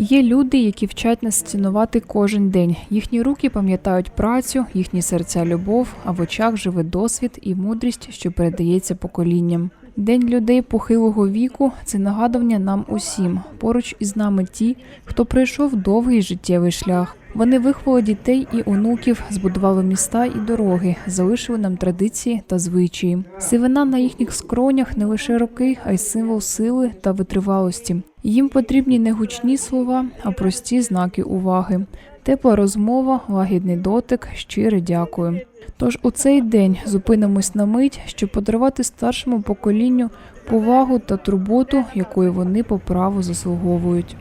Є люди, які вчать нас цінувати кожен день. Їхні руки пам'ятають працю, їхні серця любов, а в очах живе досвід і мудрість, що передається поколінням. День людей похилого віку це нагадування нам усім. Поруч із нами ті, хто пройшов довгий життєвий шлях. Вони виховали дітей і онуків, збудували міста і дороги, залишили нам традиції та звичаї. Сивина на їхніх скронях не лише роки, а й символ сили та витривалості. Їм потрібні не гучні слова, а прості знаки уваги. Тепла розмова, лагідний дотик, щире дякую. Тож у цей день зупинимось на мить, щоб подарувати старшому поколінню повагу та турботу, якої вони по праву заслуговують.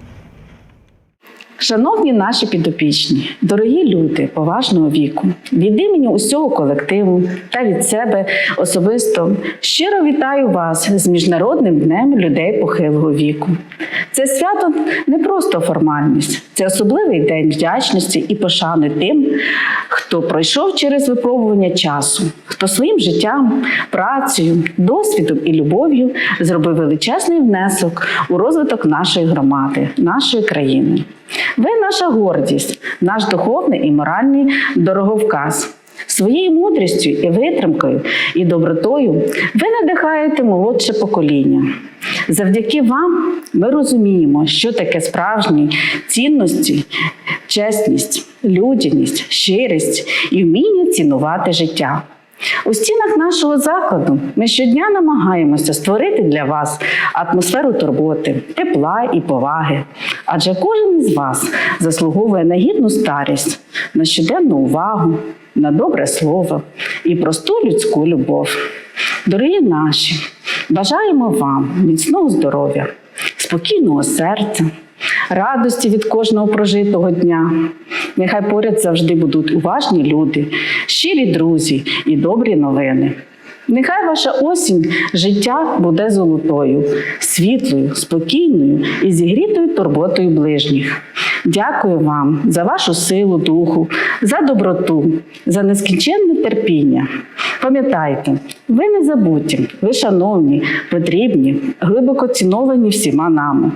Шановні наші підопічні, дорогі люди поважного віку, від імені усього колективу та від себе особисто щиро вітаю вас з Міжнародним днем людей похилого віку. Це свято не просто формальність, це особливий день вдячності і пошани тим, хто пройшов через випробування часу, хто своїм життям, працею, досвідом і любов'ю зробив величезний внесок у розвиток нашої громади, нашої країни. Ви наша гордість, наш духовний і моральний дороговказ. Своєю мудрістю і витримкою і добротою ви надихаєте молодше покоління. Завдяки вам ми розуміємо, що таке справжні цінності, чесність, людяність, щирість і вміння цінувати життя. У стінах нашого закладу ми щодня намагаємося створити для вас атмосферу турботи, тепла і поваги. Адже кожен із вас заслуговує на гідну старість, на щоденну увагу, на добре слово і просту людську любов. Дорогі наші, бажаємо вам міцного здоров'я, спокійного серця, радості від кожного прожитого дня. Нехай поряд завжди будуть уважні люди, щирі друзі і добрі новини. Нехай ваша осінь життя буде золотою, світлою, спокійною і зігрітою турботою ближніх. Дякую вам за вашу силу духу, за доброту, за нескінченне терпіння. Пам'ятайте, ви не забуті, ви шановні, потрібні, глибоко ціновані всіма нами.